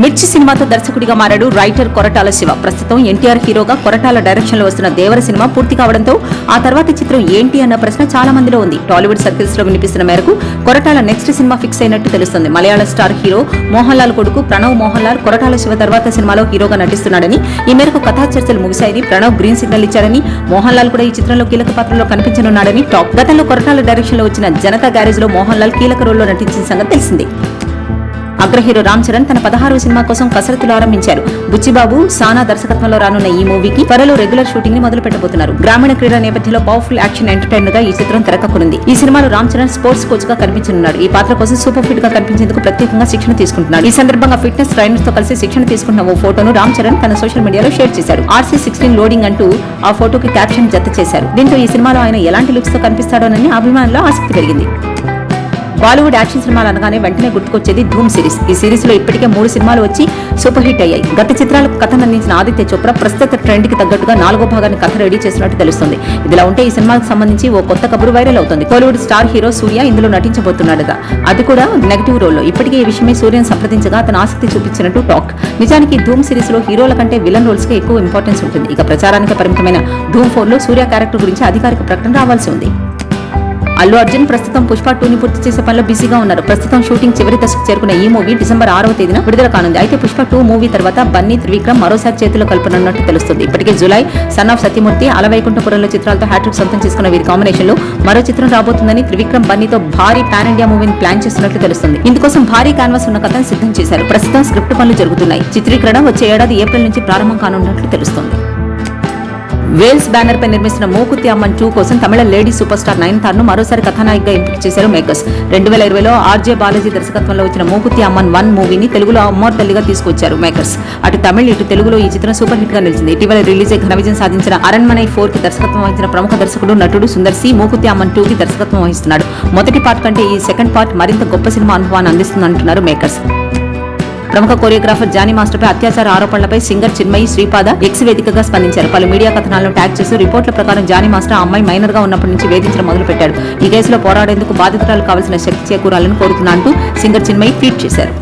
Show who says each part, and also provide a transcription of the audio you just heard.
Speaker 1: మిర్చి సినిమాతో దర్శకుడిగా మారాడు రైటర్ కొరటాల శివ. ప్రస్తుతం ఎన్టీఆర్ హీరోగా కొరటాల డైరెక్షన్లో వస్తున్న దేవర సినిమా పూర్తి కావడంతో ఆ తర్వాత చిత్రం ఏంటి అన్న ప్రశ్న చాలా మందిలో ఉంది. టాలీవుడ్ సర్కిల్స్లో వినిపిస్తున్న మేరకు కొరటాల నెక్స్ట్ సినిమా ఫిక్స్ అయినట్టు తెలుస్తుంది. మలయాళ స్టార్ హీరో మోహన్ లాల్ కొడుకు ప్రణవ్ మోహన్ లాల్ కొరటాల శివ తర్వాత సినిమాలో హీరోగా నటిస్తున్నాడని ఈ మేరకు కథా చర్చలు ముగిశాయని ప్రణవ్ గ్రీన్ సిగ్నల్ ఇచ్చారని మోహన్ లాల్ కూడా ఈ చిత్రంలో కీలక పాత్రలో కనిపించనున్నాడని టాప్ గతంలో కొరటాల డైరెక్షన్లో వచ్చిన జనతా గ్యారేజ్లో మోహన్ లాల్ కీలక రోల్లో నటించిన సంగతి తెలిసిందే. అగ్రహీరో రామ్ చరణ్ తన పదహారవ సినిమా కోసం కసరత్తులు ఆరంభించారు. బుచ్చిబాబు సానా దర్శకత్వంలో రానున్న ఈ మూవీకి త్వరలో రెగ్యులర్ షూటింగ్ని మొదలు పెట్టబోతున్నారు గ్రామీణ క్రీడా నేపథ్యంలో పవర్ఫుల్ యాక్షన్ ఎంటర్టైనర్గా ఈ చిత్రం తెరకక్కునుంది. ఈ సినిమాలో రామ్ చరణ్ స్పోర్ట్స్ కోచ్గా కనిపించనున్నాడు. ఈ పాత్ర కోసం సూపర్ ఫిట్గా కనిపించేందుకు ప్రత్యేకంగా శిక్షణ తీసుకుంటున్నాడు. ఈ సందర్భంగా ఫిట్నెస్ ట్రైనర్తో కలిసి శిక్షణ తీసుకున్న ఓ ఫోటోను రామ్ చరణ్ తన సోషల్ మీడియాలో షేర్ చేశారు ఆర్సీ సిక్స్టీన్ లోడింగ్ అంటూ ఆ ఫోటోకి క్యాప్షన్ జత చేశారు. దీంతో ఈ సినిమాలో ఆయన ఎలాంటి లుక్స్తో కనిపిస్తాడోనని అభిమానుల్లో ఆసక్తి పెరిగింది. బాలీవుడ్ యాక్షన్ సినిమాలు అనగానే వెంటనే గుర్తుకొచ్చేది ధూమ్ సిరీస్. ఈ సిరీస్లో ఇప్పటికే మూడు సినిమాలు వచ్చి సూపర్ హిట్ అయ్యాయి. గత చిత్రాలకు కథను అందించిన ఆదిత్య చోప్రా ప్రస్తుత ట్రెండ్కి తగ్గట్టుగా నాలుగో భాగాన్ని కథ రెడీ చేసినట్టు తెలుస్తుంది. ఇదిలా ఉంటే ఈ సినిమాకు సంబంధించి ఓ కొత్త కబురు వైరల్ అవుతుంది. కోలీవుడ్ స్టార్ హీరో సూర్య ఇందులో నటించబోతున్నాడుగా. అది కూడా నెగిటివ్ రోల్లో. ఇప్పటికే ఈ విషయమై సూర్యను సంప్రదించగా అతను ఆసక్తి చూపించినట్టు టాక్. నిజానికి ధూమ్ సిరీస్లో హీరోల కంటే విలన్ రోల్స్కి ఎక్కువ ఇంపార్టెన్స్ ఉంటుంది. ఇక ప్రచారానికి పరిమితమైన ధూమ్ ఫోర్లో సూర్య క్యారెక్టర్ గురించి అధికారిక ప్రకటన రావాల్సి ఉంది. అల్లు అర్జున్ ప్రస్తుతం పుష్ప టూని పూర్తి చేసే పనిలో బిజీగా ఉన్నారు. ప్రస్తుతం షూటింగ్ చివరి దశకు చేరుకున్న ఈ మూవీ డిసెంబర్ ఆరవ తేదీన విడుదల కానుంది. అయితే పుష్ప టూ మూవీ తర్వాత బన్నీ త్రివిక్రమ్ మరోసారి చేతిలో కలుపనున్నట్టు తెలుస్తుంది. ఇప్పటికే జులై సన్ ఆఫ్ సత్యమూర్తి అలవైకుంఠపురంలో చిత్రాలతో హ్యాట్రిక్ సొంతం చేసుకున్న వీరి కాంబినేషన్లో మరో చిత్రం రాబోతుందని త్రివిక్రమ్ బన్నీతో భారీ పాన్ ఇండియా మూవీని ప్లాన్ చేస్తున్నట్లు తెలుస్తుంది. ఇందుకోసం భారీ కాన్వాస్ ఉన్న కథను సిద్ధం చేశారు. ప్రస్తుతం స్క్రిప్ట్ పనులు జరుగుతున్నాయి. చిత్రీకరణ వచ్చే ఏడాది ఏప్రిల్ నుంచి ప్రారంభం కానున్నట్లు తెలుస్తుంది. వేల్స్ బ్యానర్ పై నిర్మిస్తున్న మూకుతి అమ్మన్ టూ కోసం తమిళ లేడీ సూపర్ స్టార్ నయనతార్ను మరోసారి కథానాయికగా ఎంపిక చేశారు మేకర్స్. రెండు వేల ఇరవైలో ఆర్జే బాలాజీ దర్శకత్వంలో వచ్చిన మూకుతి అమ్మన్ వన్ మూవీని తెలుగులో అమ్మోర్ తల్లిగా తీసుకొచ్చారు మేకర్స్. అటు తమిళ ఇటు తెలుగులో ఈ చిత్రం సూపర్ హిట్గా నిలిచింది. ఇటీవల రిలీజ్ ఘన విజయం సాధించిన అరణ్మనై ఫోర్కి దర్శకత్వం వహించిన ప్రముఖ దర్శకుడు నటుడు సుందర్ సి మూకుతి అమ్మన్ టూ కి దర్శకత్వం వహిస్తున్నాడు. మొదటి పార్ట్ కంటే ఈ సెకండ్ పార్ట్ మరింత గొప్ప సినిమా అనుభవాన్ని అందిస్తుందంటున్నారు మేకర్స్. ప్రముఖ కొరియోగ్రాఫర్ జానీ మాస్టర్ పై అత్యాచార ఆరోపణలపై సింగర్ చిన్మయి శ్రీపాద ఎక్స్ వేదికగా స్పందించారు. పలు మీడియా కథనాలను ట్యాగ్ చేస్తూ రిపోర్ట్ల ప్రకారం జానీ మాస్టర్ ఆ అమ్మాయి మైనర్గా ఉన్నప్పటి నుంచి వేధించడం మొదలు పెట్టాడు ఈ కేసులో పోరాడేందుకు బాధితురాలు కావాల్సిన శక్తి చేకూరాలని కోరుతున్నా అంటూ సింగర్ చిన్మయి ట్వీట్ చేశారు.